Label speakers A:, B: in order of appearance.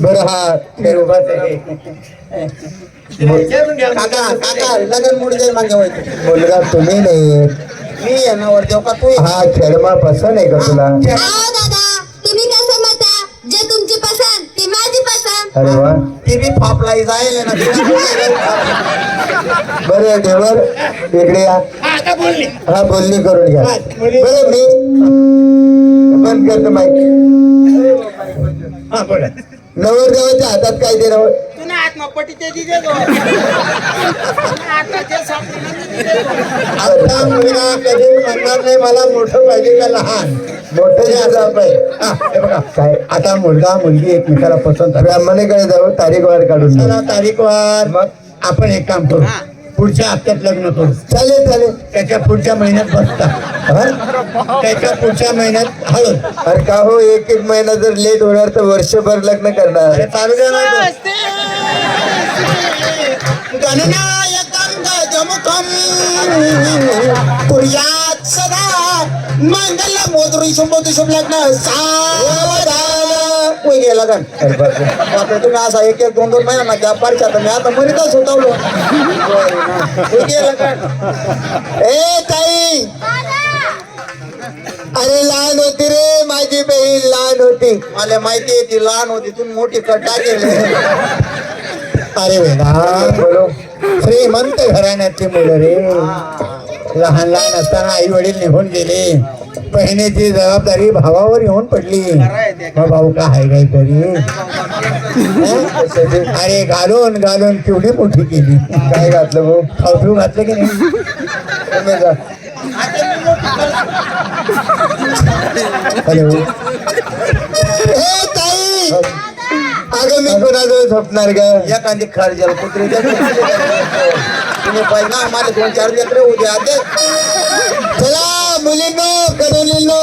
A: बरं हा खेळोबाच आहे. काका काका लगन मोड जाईल मागे. मुलगा तुम्ही नाही. मी येणार देव का तू हा खेळमा पसंत आहे का तुला?
B: आओ दादा तुम्ही कसं म्हणता? जे तुमची पसंत ती माझी पसंत.
A: अरे वा. ती बी फापलाई जाईल ना बरं देवर इकडे या. हा बोलणी करून घ्या. बरं मी बंद करतो माईक नवरदेवाच्या हातात काय दे नवर
C: तुला आत्मपट्टी ते दिले गो आता ते सापडलं
A: आता मुलगा कधी म्हणणार नाही मला मोठं पाहिजे का लहान? मोठं जे असं पाहिजे काय? आता मुलगा मुलगी एकमेकाला पसंत ब्राह्मणेकडे जाऊ तारीख वार काढून चला तारीख वार. मग आपण एक काम करू. पुढच्या हप्त्यात लग्न करू. चालेल चालेल. त्याच्या पुढच्या महिन्यात बसता. हा? त्याच्या पुढच्या महिन्यात हळद. अरे का हो एक एक महिना जर लेट होणार तर वर्षभर लग्न करणार. चालू द्या ना गणनायकं गजमुखं कुर्यात् सदा शुभ लग्न कोई गेला का? बापरे. तुम्ही असा एक एक दोन दोन महिना त्या पारच्या तर मी आता मरीतच होतो कोई गेला का? ए ताई! अरे लहान होती रे माझी बहीण लहान होती. मला माहिती आहे ती लहान होती तुम्ही मोठी कटा गेली अरे बोलो. श्रीमंत घराण्याची मुलं रे. लहान लहान असताना आई वडील निघून गेले. बहिणीची जबाबदारी भावावर येऊन पडली. भाऊ का आहे काही तरी? अरे घालून घालून केवढी मोठी केली. काय घातलं भाऊ? खाऊ घातलं की नाही. हॅलो. ताई! अगं मी कोणाजवळ झोपणार का एखादी खर्जाला कुत्री तुम्ही पाहिजे ना मला दोन चार लेकरे उद्या आते चला मुलींनो. Kareli lo